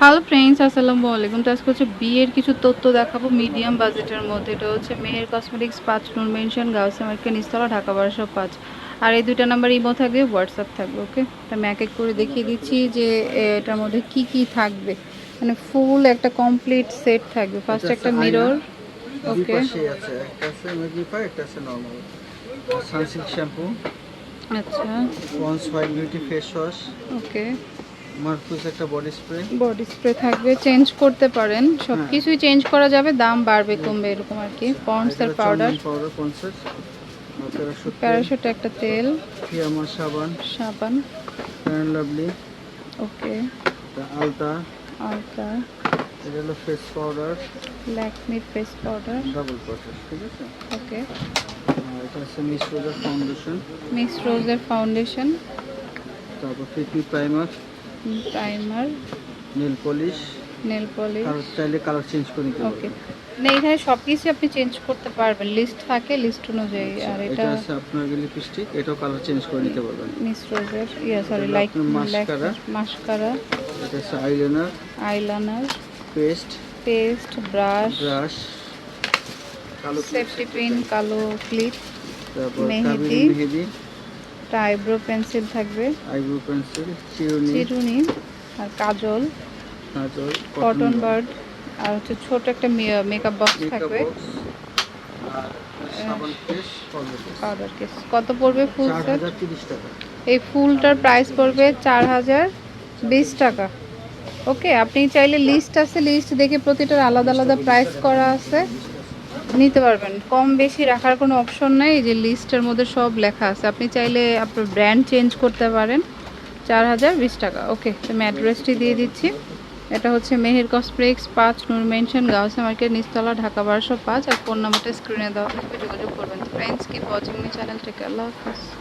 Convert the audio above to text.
Hello friends আসসালামু আলাইকুম। তো আজকে হচ্ছে বিয়ের কিছু তথ্য দেখাবো মিডিয়াম বাজেটের মধ্যে। এটা হচ্ছে মেহের কসমেটিক্স পাঁচ নুন মেনশন গাউসে মার্কেট নিস্তলা ঢাকা বারোশো পাঁচ। আর এই দুটা নাম্বার ইমো থাকবে হোয়াটসঅ্যাপ থাকবে ওকে? তো আমি এক এক করে দেখিয়ে দিচ্ছি যে এটার মধ্যে কি কি থাকবে। মানে ফুল একটা কমপ্লিট সেট থাকবে। ফার্স্ট একটা মিরর ওকে? শ্যাম্পু আচ্ছা। Pond's white beauty face wash okay. মারফুস একটা বডি স্প্রে বডি স্প্রে থাকবে চেঞ্জ করতে পারেন সব হ্যাঁ। কিছুই চেঞ্জ করা যাবে দাম বাড়বে কমবে এরকম আর কি। পন্ডসের পাউডার পাউডার পন্সের প্যারাশুট একটা তেল। ফিয়ামা সাবান। সাবান। Fair lovely okay. আলতা। আলতা। এটা হলো ফেস পাউডার ল্যাকমির ফেস পাউডার ডাবল প্রসেস ঠিক আছে? ওকে। এটা হচ্ছে মিস রোজার ফাউন্ডেশন মিক্স রোজের ফাউন্ডেশন তারপর Fit Me primer primer nail polish nail polish colour চাইলে কালার চেঞ্জ করে নিতে ওকে না এখানে সব কিছু আপনি চেঞ্জ করতে পারবেন। লিস্ট থাকে লিস্ট অনুযায়ী। আর এটা আছে আপনার লিপস্টিক এটাও কালার চেঞ্জ করে নিতে পারবেন। মিক্স রোজের yeah sorry like mascara। Mascara এটা হচ্ছে eyeliner eyeliner paste paste brush brush কালো সেফটি পিন কালো ক্লিপ মেহেদি। মেহেদি। একটা আইব্রো পেন্সিল থাকবে। আইব্রো পেন্সিল চিরুনি। চিরুনি আর কাজল। কাজল কটন বার্ড আর হচ্ছে ছোট একটা মেকআপ বক্স থাকবে। আর সাবান ফেস পাউডার কেস। কত পড়বে ফুল সেট এই ফুলটার প্রাইস পড়বে চার হাজার বিশ টাকা। ওকে আপনি চাইলে লিস্ট আছে লিস্ট দেখে প্রতিটার আলাদা আলাদা প্রাইস করা আছে। নিতে পারবেন। কম বেশি রাখার কোনো অপশন নাই যে লিস্টের মধ্যে সব লেখা আছে। আপনি চাইলে আপনার ব্র্যান্ড চেঞ্জ করতে পারেন। চার হাজার বিশ টাকা। ওকে আমি অ্যাড্রেসটি দিয়ে দিচ্ছি। এটা হচ্ছে মেহের কসপ্লেক্স পাঁচ, নূর মেনশন গাউসা মার্কেট নিস্তলা ঢাকা বারোশো পাঁচ। আর ফোন নাম্বারটা স্ক্রিনে দেওয়া যোগাযোগ করবেন। ফ্রেন্ডস কি ওয়াচিং মি চ্যানেল থেকে আল্লাহ হাফিজ।